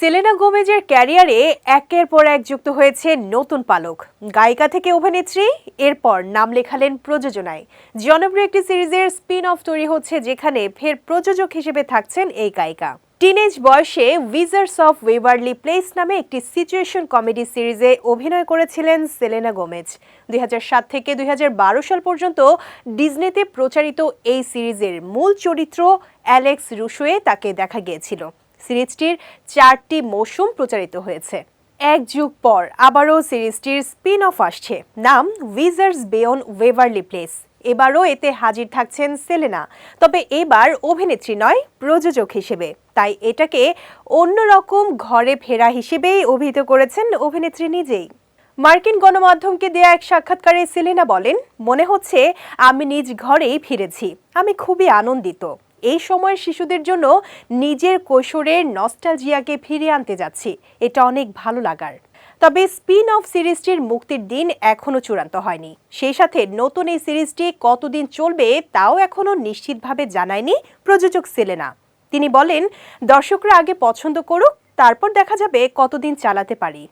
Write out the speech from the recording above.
Selena গোমেজের ক্যারিয়ারে একের পর এক যুক্ত হয়েছে নতুন পালক। গায়িকা থেকে অভিনেত্রী, এরপর নাম লেখালেন প্রযোজনায়। জনপ্রিয় একটি সিরিজের স্পিন অফ তৈরি হচ্ছে যেখানে ফের প্রযোজক হিসেবে থাকছেন এই গায়িকা। টিনেজ বয়সে উইজার্স অফ ওয়েভারলি প্লেস নামে একটি সিচুয়েশন কমেডি সিরিজে অভিনয় করেছিলেন সেলেনা গোমেজ। দুই হাজার সাত থেকে দুই হাজার বারো সাল পর্যন্ত ডিজনিতে প্রচারিত এই সিরিজের মূল চরিত্র অ্যালেক্স রুশোয়ে তাকে দেখা গিয়েছিল। সিরিজটির চারটি মৌসুম প্রচারিত হয়েছে। এক যুগ পর আবারও সিরিজটির স্পিন অফ আসছে। নাম উইজার্স বেয়ন ওয়েভারলি প্লেস এবারও এতে হাজির থাকছেন সেলেনা তবে এবার অভিনেত্রী নয়, প্রযোজক হিসেবে। তাই এটাকে অন্যরকম ঘরে ফেরা হিসেবেই অভিহিত করেছেন অভিনেত্রী নিজেই। মার্কিন গণমাধ্যমকে দেয়া এক সাক্ষাৎকারে সেলেনা বলেন, মনে হচ্ছে আমি নিজ ঘরেই ফিরেছি। আমি খুবই আনন্দিত। এই সময়ের শিশুদের জন্য নিজের কৈশোরের নস্টালজিয়াকে ফিরিয়ে আনতে যাচ্ছি। এটা অনেক ভালো লাগার। তবে স্পিন অফ সিরিজটির মুক্তির দিন এখনও চূড়ান্ত হয়নি। সেই সাথে নতুন এই সিরিজটি কতদিন চলবে তাও এখনও নিশ্চিতভাবে জানায়নি প্রযোজক সেলেনা। তিনি বলেন, দর্শকরা আগে পছন্দ করুক, তারপর দেখা যাবে কতদিন চালাতে পারি।